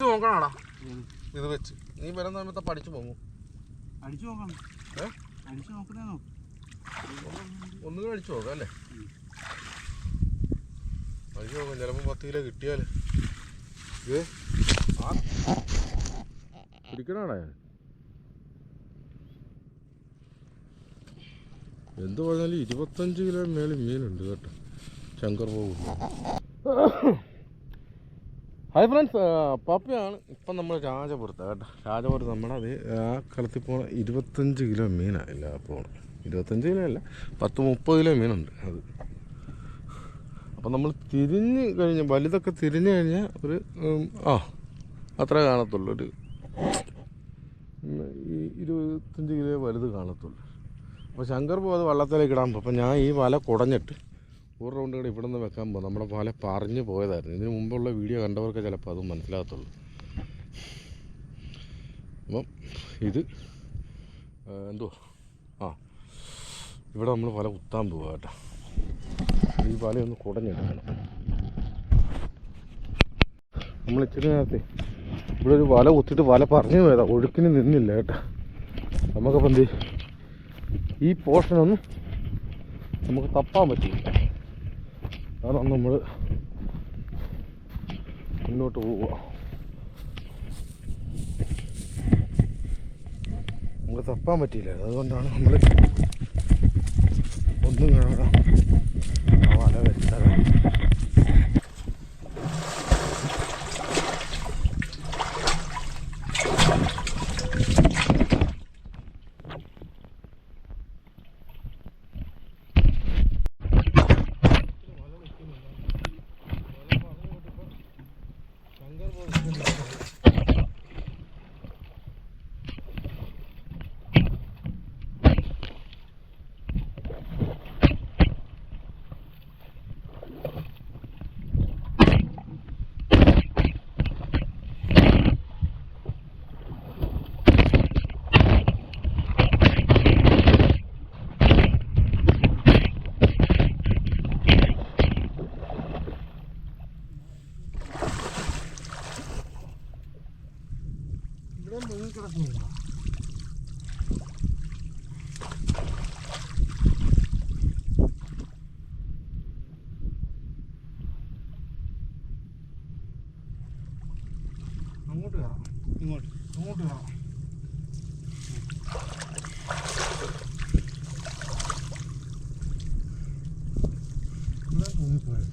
Test നോക്കണാടാ? ഇത് വെച്ച്. നീ വരുന്ന സമയത്ത് പഠിച്ചു പോകും അടിച്ചു ഏ? അടിച്ചു നോക്കണേ നോക്കാം അല്ലേ? അടിച്ചു നോക്കാം. ചിലപ്പോൾ പത്ത് കിലോ കിട്ടിയാൽ ഇത് എന്ത് പറഞ്ഞാലും ഇരുപത്തഞ്ച് കിലോ മേളിൽ മീനുണ്ട് കേട്ടോ. ശങ്കർ പോകും ഹായ് ഫ്രണ്ട്സ് പപ്പയാണ്. ഇപ്പം നമ്മൾ രാജപുരത്ത് കേട്ടോ. രാജപുരത്ത് നമ്മുടെ അത് ആ കളത്തിൽ പോണ ഇരുപത്തഞ്ച് കിലോ മീനാണ് ഇല്ല പോകണം ഇരുപത്തഞ്ച് കിലോ അല്ല പത്ത് മുപ്പത് കിലോ മീനുണ്ട് അത്. അപ്പം നമ്മൾ തിരിഞ്ഞ് കഴിഞ്ഞ് വലുതൊക്കെ തിരിഞ്ഞ് കഴിഞ്ഞാൽ ഒരു ആ അത്ര കാണത്തുള്ളൂ. ഒരു ഇരുപത്തഞ്ച് കിലോ വലുത് കാണത്തുള്ളൂ. അപ്പോൾ ശങ്കർ പോകാതെ വള്ളത്തിലേക്ക് ഇടാൻ പോകും അപ്പം ഞാൻ ഈ വല കുടഞ്ഞിട്ട് ഒരു റൗണ്ട് ഇവിടെ നിന്ന് വെക്കാൻ പോകും നമ്മുടെ വല പറഞ്ഞു പോയതായിരുന്നു. ഇതിന് മുമ്പുള്ള വീഡിയോ കണ്ടവർക്ക് ചിലപ്പോൾ അതും മനസ്സിലാകത്തുള്ളൂ. അപ്പം ഇത് എന്തോ? ആ ഇവിടെ നമ്മൾ പല കുത്താൻ പോവുക കേട്ടോ. ഈ പാലയൊന്ന് കുടഞ്ഞെടുക്കണം. നമ്മൾ ഇച്ചിരി നേരത്തെ ഇവിടെ ഒരു വല കുത്തിയിട്ട് വല പറഞ്ഞു പോയതാ. ഒഴുക്കിന് നിന്നില്ല കേട്ടോ. നമുക്കപ്പം എന്ത്? ഈ പോർഷനൊന്നും നമുക്ക് തപ്പാൻ പറ്റില്ല അതാണ് നമ്മൾ മുന്നോട്ട് പോവുക. നമുക്ക് തപ്പാൻ പറ്റിയില്ല. അതുകൊണ്ടാണ് നമ്മൾ ഒന്നും കാണാം ആ വല വെച്ചത് ഇവിടെ മുങ്ങി കിടക്കുന്നില്ല അങ്ങോട്ട് കയറാം ഇങ്ങോട്ട് അങ്ങോട്ട് കയറാം ഇവിടെ മുങ്ങിപ്പോയത്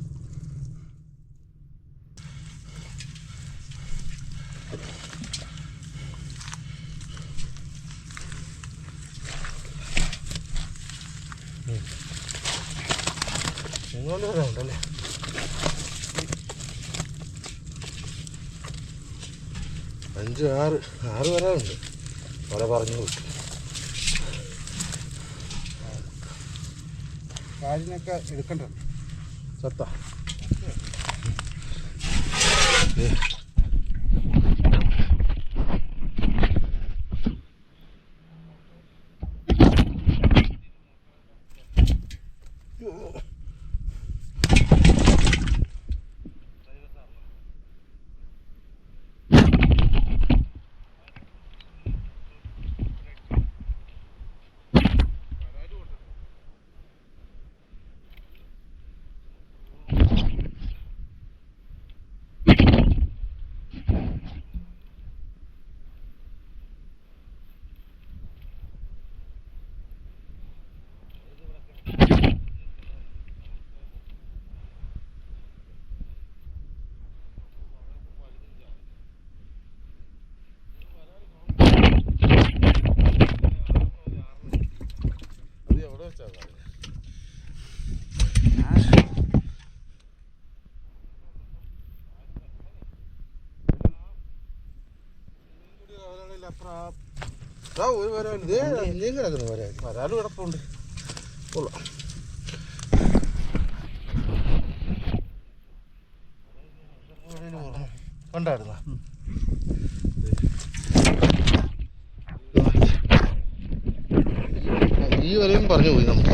ഇങ്ങോട്ട് വരാനുണ്ടല്ലേ അഞ്ച് ആറ് ആറ് വരാറുണ്ട് പല പറഞ്ഞു വിട്ടു. കാലിനൊക്കെ എടുക്കണ്ട. സത്ത അത് എവിടെ വെച്ചാ ഒരു വരാൻ ഇതേ നീ കിടക്കുന്നു വരാൻ. വരാലും കിടപ്പുണ്ട് കൊള്ളാം. കണ്ടായിരുന്ന? ഈ വരെയും പറഞ്ഞു പോയി നമുക്ക്.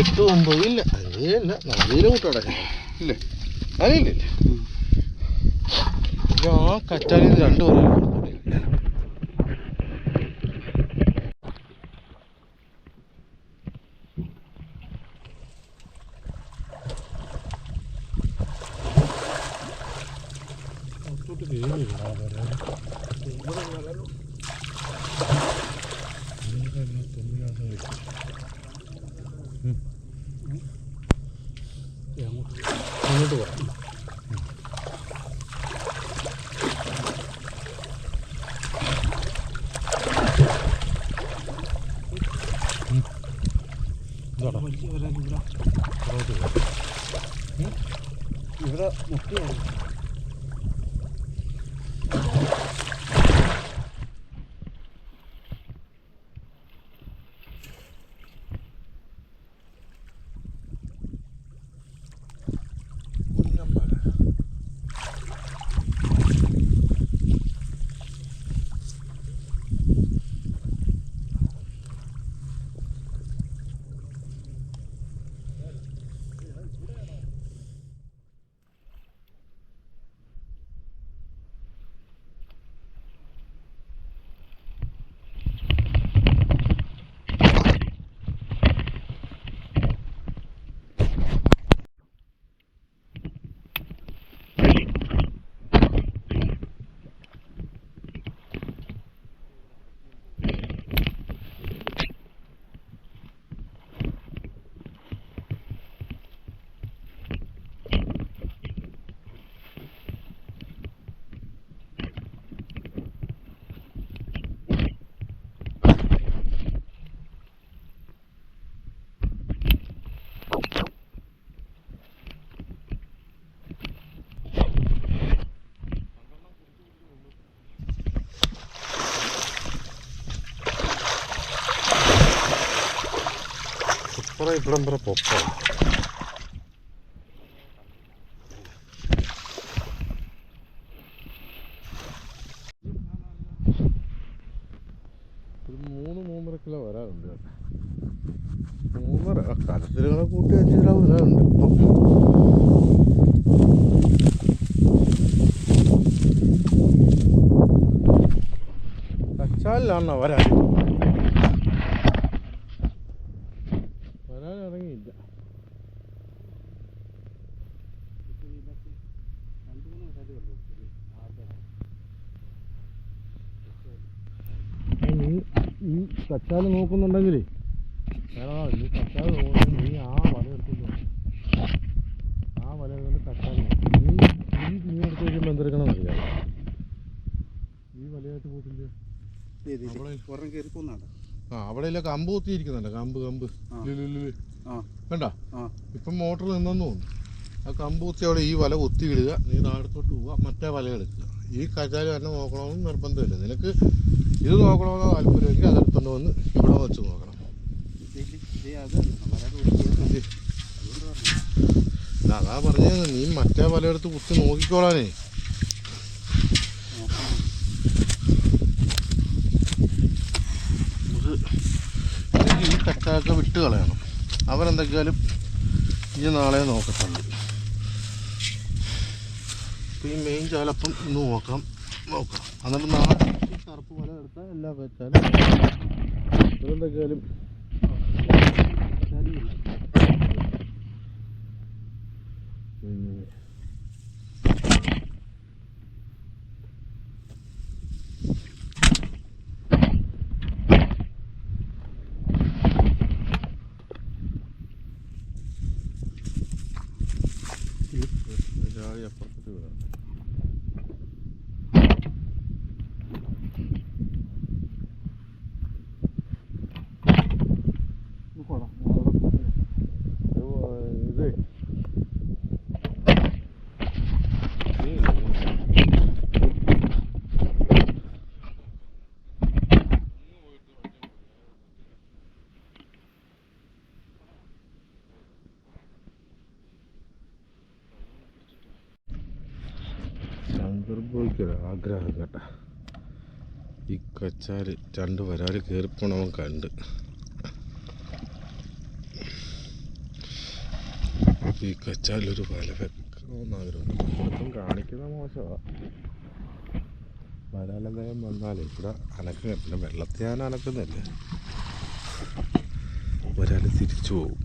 എട്ട് ഒമ്പത് ഇല്ല. അഞ്ചേ അല്ല നാല് കിലോ കൂട്ടാടെ ഇല്ലേ? അതിലില്ലേ ഇത് ആ കച്ചാലിൽ നിന്ന് രണ്ട് പറയാൻ അങ്ങോട്ട് പോകാം ഇതാടാ വലിച്ച് വരാൻ ഇവിടെ അങ്ങോട്ട് പോകാം ഇവിടെ മുട്ടിയാണ് ഇവിടം വരെ പൊക്കം ഒരു മൂന്ന് മൂന്നര കിലോ വരാറുണ്ട്. മൂന്നര കലത്തിലുകളെ കൂട്ടി കിലോ വരാറുണ്ട്. ഇപ്പം വരാൻ വരാൻ ഇറങ്ങിയില്ല രണ്ട് മൂന്ന് വരാലുള്ളൂ ആദ്യം നീ ഈ കച്ചാൽ നോക്കുന്നുണ്ടെങ്കിലേ. വേറെ നീ കച്ചാൽ നോക്കുന്നുണ്ടെങ്കിൽ നീ ആ വല എടുത്തിട്ട് ആ വല എടുത്തിട്ട് കച്ചാൽ നീ ഈ മീൻ എടുത്ത് കഴിയുമ്പോൾ എന്തെടുക്കണം അറിയാം ഈ വലയായിട്ട് പോയിട്ടില്ലേ ആ അവിടെ കമ്പ് കുത്തിയിരിക്കുന്നുണ്ട്. കമ്പ് കമ്പ്. വേണ്ട ലുലുലുലു. ആ. കണ്ട? ആ. ഇപ്പം മോട്ടർ നിന്നെന്ന് തോന്നുന്നു. ആ കമ്പ് കുത്തി അവിടെ ഈ വല കുത്തി ഇടുക നീ താഴത്തോട്ട് പോവുക. മറ്റേ വല എടുക്കുക. ഈ കച്ചാൽ തന്നെ നോക്കണമെന്ന് നിർബന്ധമില്ല. നിനക്ക് ഇത് നോക്കണമെന്നോ താല്പര്യമെങ്കിൽ അതെടുത്തോണ്ട് വന്ന് ഇവിടെ വെച്ച് നോക്കണം. അതാ പറഞ്ഞത്. നീ മറ്റേ പലയിടത്ത് കുത്തി നോക്കിക്കോളാനേ. ഈ കറ്റാക്ക വിട്ട് കളയണം. അവരെന്തൊക്കെയാലും ഈ നാളെ നോക്കത്തുള്ളൂ. ഇപ്പം ഈ മെയിൻ ചാലപ്പം ഇന്ന് നോക്കാം. നോക്കാം. എന്നിട്ട് നാളെ കറുപ്പ് വല എടുത്താൽ എല്ലാം വെച്ചാലും എന്തൊക്കെയാലും ശരിയില്ല. ചാടി അപ്പുറത്തോട്ട് വിടാം ഇത് കൊള്ളാം അവിടെ പോയി. ഇത് ബോയ്ക്ക് ആഗ്രഹം കേട്ടാ. ഈ കച്ചാൽ രണ്ട് വരാൽ കയറിപ്പോണവൻ കണ്ട്. ഈ കച്ചാലൊരു വല വെക്കണമെന്ന് ആഗ്രഹമുണ്ട് നമ്മളിപ്പം കാണിക്കുന്ന മോശമാണ് വരാലെന്തായാലും വന്നാലേ ഇവിടെ അനക്കുക പിന്നെ വെള്ളത്തിൽ ഞാൻ അനക്കുന്നില്ലേ വരാൽ തിരിച്ചു പോകും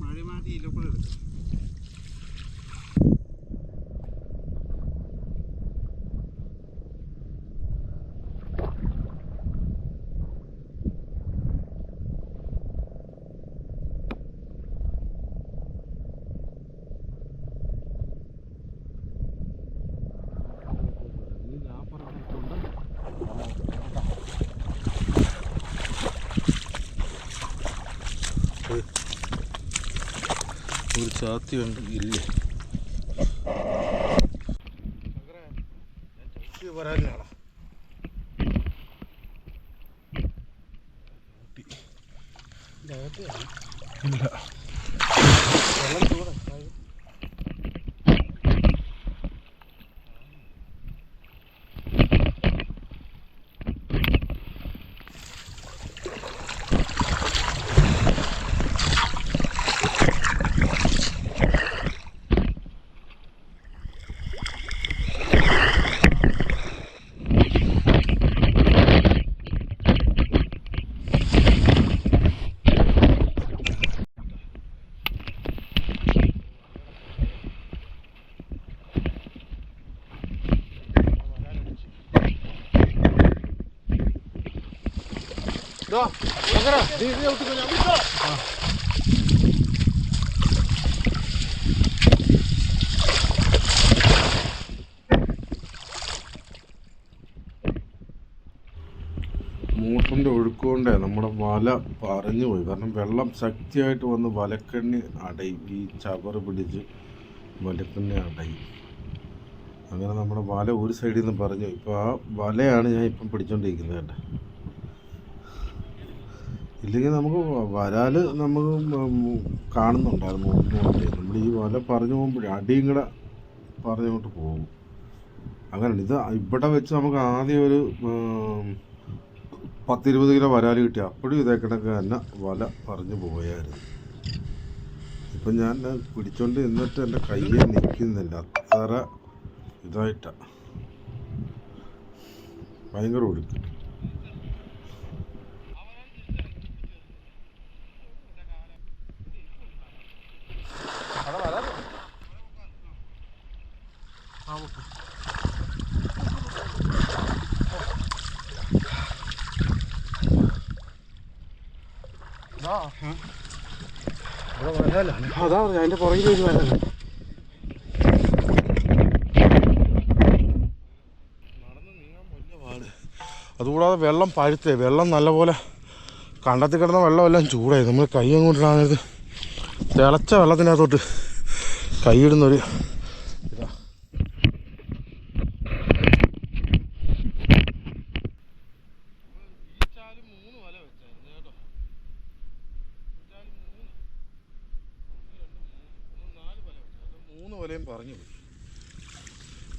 മഴ മാറ്റി ഇതിലൂടെ എടുക്കും ഒരു ചാത്തി ഉണ്ട് ഇല്ലേ വരാനാണ് ഇല്ല. വെള്ളം ചൂടാ മൂട്ടിന്റെ ഒഴുക്കുകൊണ്ടേ നമ്മുടെ വല പറഞ്ഞു പോയി. കാരണം വെള്ളം ശക്തിയായിട്ട് വന്ന് വലക്കണ്ണി അടയും. ഈ ചവറ് പിടിച്ച് വലക്കണ്ണി അടയും. അങ്ങനെ നമ്മുടെ വല ഒരു സൈഡിൽ നിന്ന് പറഞ്ഞു. ഇപ്പോൾ ആ വലയാണ് ഞാൻ ഇപ്പം പിടിച്ചോണ്ടിരിക്കുന്നത് കേട്ടോ ഇല്ലെങ്കിൽ നമുക്ക് വരാൽ നമുക്ക് കാണുന്നുണ്ടായിരുന്നു നമ്മൾ ഈ വല പറഞ്ഞു പോകുമ്പോഴേ അടിയും കൂടെ പറഞ്ഞുകൊണ്ട് പോകും. അങ്ങനെയാണ്. ഇത് ഇവിടെ വെച്ച് നമുക്ക് ആദ്യം ഒരു പത്തിരുപത് കിലോ വരാൽ കിട്ടി. അപ്പോഴും ഇതേ കണക്ക് തന്നെ വല പറഞ്ഞു പോയായിരുന്നു. ഇപ്പം ഞാൻ പിടിച്ചോണ്ട് നിന്നിട്ട് എന്റെ കയ്യിൽ നിൽക്കുന്നില്ല. അത്ര ഇതായിട്ടാണ് ഭയങ്കര ഒഴുക്ക്. അതാ അതിന്റെ പുറകിൽ ഒരു വരാനാണ് അതുകൂടാതെ വെള്ളം പഴുത്തേ വെള്ളം നല്ലപോലെ കണ്ടത്തിൽ കിടന്ന വെള്ളമെല്ലാം ചൂടായി. നമ്മൾ കൈ അങ്ങോട്ടിടാനത് തിളച്ച വെള്ളത്തിനകത്തോട്ട് കൈയിടുന്നൊരു ഇതാ മൂന്ന് വലയും പറഞ്ഞു പോയി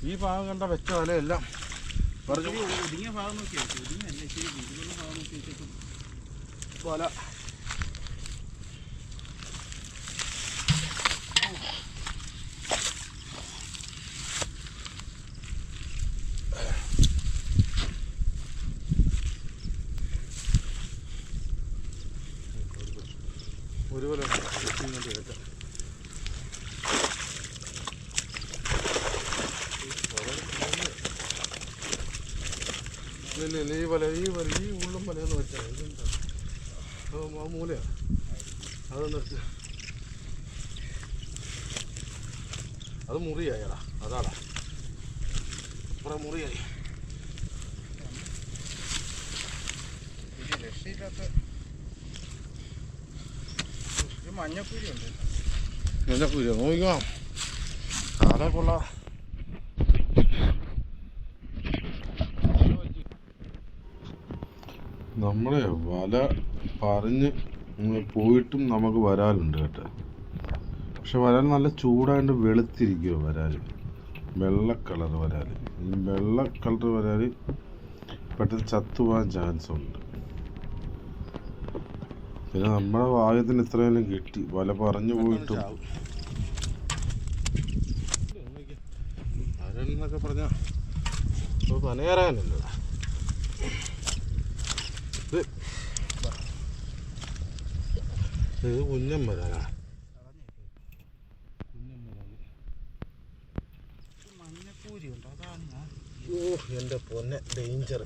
ഈ ഭാഗം കണ്ട വെച്ച വലയെല്ലാം പറഞ്ഞു. ഒതുങ്ങിയ ഭാഗം നോക്കിയാൽ ഭാഗം നോക്കി വെച്ചിട്ട് വല ഒരു വല ഇങ്ങോട്ട് കയറ്റാം ഇല്ല ഇല്ല ഈ വല ഈ വല ഈ ഉള്ളും വലയെന്ന് വെച്ചാൽ ഇതെന്താ? ആ, ആ മൂലയാ. അതൊന്ന് എടുത്ത്. അത് മുറിയായടാ. അതാടാ. കുറെ മുറിയായി. മഞ്ഞക്കൂരി ഉണ്ട്. മഞ്ഞക്കൂരി നോക്കാം കൊള്ളാം. നമ്മളെ വല പറഞ്ഞ് പോയിട്ടും നമുക്ക് വരാലുണ്ട് കേട്ടോ. പക്ഷെ വരാൽ നല്ല ചൂടായിട്ട് വെളുത്തിരിക്കുമോ വരാൽ. വെള്ള കളർ വരാൽ. ഈ വെള്ള കളർ വരാൽ പെട്ടെന്ന് ചത്തുപോകാൻ ചാൻസ് ഉണ്ട്. പിന്നെ നമ്മുടെ ഭാഗ്യത്തിന് ഇത്രയെല്ലാം കിട്ടി. വല പറഞ്ഞു പോയിട്ടും. എന്നൊക്കെ പറഞ്ഞ പനയേറാനല്ലോ ഇത് ഇത് ഓ പൊന്നെ ഡേഞ്ചർ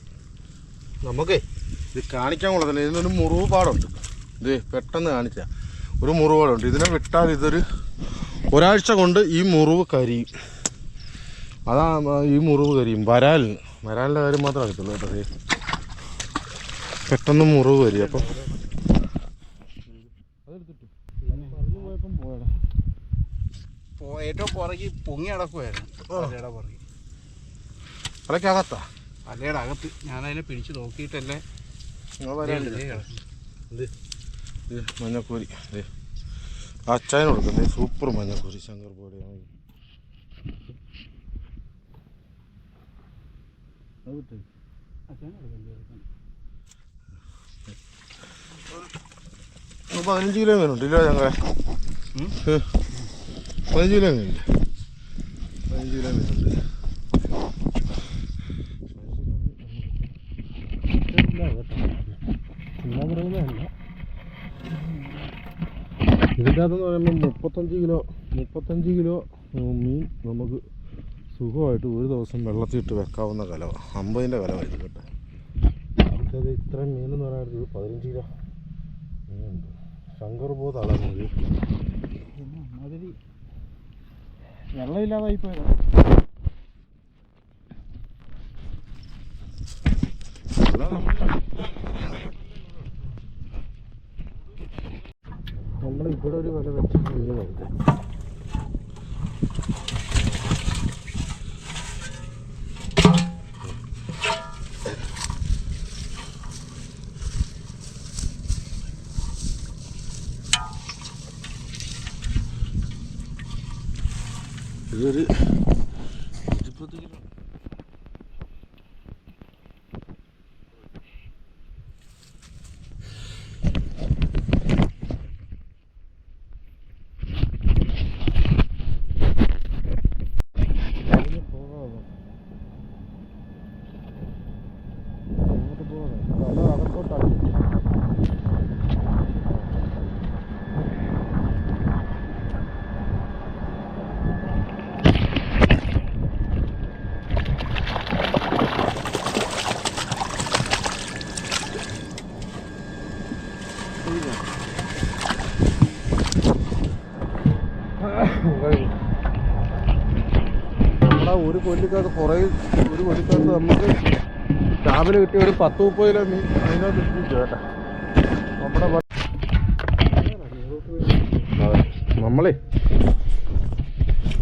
നമുക്കേ ഇത് കാണിക്കാൻ കൊള്ളത്തില്ല. ഇതിനൊരു മുറിവ് പാടുണ്ട് ഇത് പെട്ടെന്ന് കാണിച്ച. ഒരു മുറിവ് പാടുണ്ട് ഇതിനെ വിട്ടാൽ ഇതൊരു ഒരാഴ്ച കൊണ്ട് ഈ മുറിവ് കരിയും. അതാ ഈ മുറിവ് കരിയും. വരാൽ വരാലിന്റെ കാര്യം മാത്രമേ അറിയത്തുള്ളൂ കേട്ടോ. പെട്ടെന്ന് മുറിവ് കരിയും അപ്പം ഏറ്റവും പുറകെ പൊങ്ങി അടക്കുമായിരുന്നു അലയുടെ പുറകെ. അതൊക്കകത്താ അലയുടെ അകത്ത്. ഞാൻ അതിനെ പിടിച്ച് നോക്കിയിട്ടല്ലേ കിടക്കുന്നു. മഞ്ഞക്കൂരി. അച്ചായന് കൊടുക്കുന്നത് സൂപ്പർ മഞ്ഞക്കൂരി ശങ്കർ പോടി. പതിനഞ്ച് കിലോ മീനുണ്ട് ഇല്ല ഞങ്ങളെ? പതിനഞ്ച് കിലോ. മീനില്ല പതിനഞ്ച് കിലോ മീനുണ്ട് ഇതിന്റെ അകത്തെന്ന് പറയുമ്പോൾ മുപ്പത്തഞ്ച് കിലോ മുപ്പത്തഞ്ച് കിലോ മീൻ നമുക്ക് സുഖമായിട്ട് ഒരു ദിവസം വെള്ളത്തിട്ട് വെക്കാവുന്ന കലവ അമ്പതിന്റെ കലവ ഇത് കേട്ടോ. അടുത്തത് ഇത്രയും മീൻ എന്ന് പറയുന്നത് ഒരു പതിനഞ്ച് കിലോ. മീനുണ്ട്. ശങ്കർ ബോധമാണ് മാതിരി വെള്ളമില്ലാതായി പോയതാ നമ്മൾ ഇവിടെ ഒരു വില വെച്ച മീനുണ്ട് ഇതൊരു ഇരുപത് ഒരു കൊല്ലിക്കകത്ത് കുറേ ഒരു കൊല്ലിക്കകത്ത് നമുക്ക് രാവിലെ കിട്ടിയ ഒരു പത്ത് മുപ്പത് മീൻ അതിനകത്ത് ഇട്ടിരിക്കും കേട്ടോ. നമ്മുടെ നമ്മളെ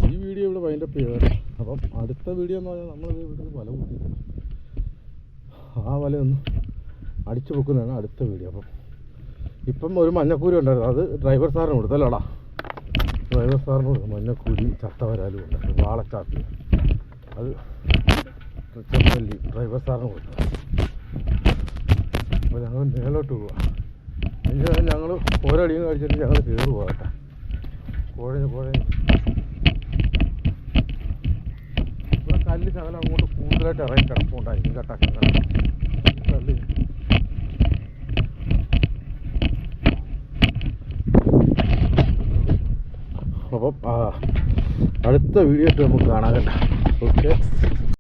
ഈ വീഡിയോ ഇവിടെ വൈൻഡപ്പ് ചെയ്തത് അപ്പം അടുത്ത വീഡിയോ എന്ന് പറഞ്ഞാൽ നമ്മളിത് ഇവിടെ ഒരു വല കൂട്ടി. ആ വലയൊന്ന് അടിച്ചു പൊക്കുന്നതാണ് അടുത്ത വീഡിയോ. അപ്പം ഇപ്പം ഒരു മഞ്ഞക്കൂരി ഉണ്ടായിരുന്നു. അത് ഡ്രൈവർ സാറിന് കൊടുത്തല്ലോടാ ഡ്രൈവർ സാറിന് കൊടുത്തു മഞ്ഞക്കൂരി ചത്തവരാലും ഉണ്ടായിരുന്നു വാളച്ചാത്തി അത് ചെമ്പല്ലി ഡ്രൈവർ സാറിന് കൊടുത്തു. അപ്പോൾ ഞങ്ങൾ മേലോട്ട് പോവാ. എന്നുവെച്ചാൽ ഞങ്ങൾ ഓരോ അടിയും കഴിച്ചിട്ട് ഞങ്ങൾ കയറി പോകട്ടെ കുഴഞ്ഞ് കുഴഞ്ഞ് ഇവിടെ കല്ല് ശകലം അങ്ങോട്ട് കൂടുതലായിട്ട് ഇറങ്ങി കിടപ്പുണ്ടായിരിക്കും കേട്ടോ കല്ല് അപ്പം അടുത്ത വീഡിയോ നമുക്ക് കാണാൻ കേട്ടോ. ಓಕೆ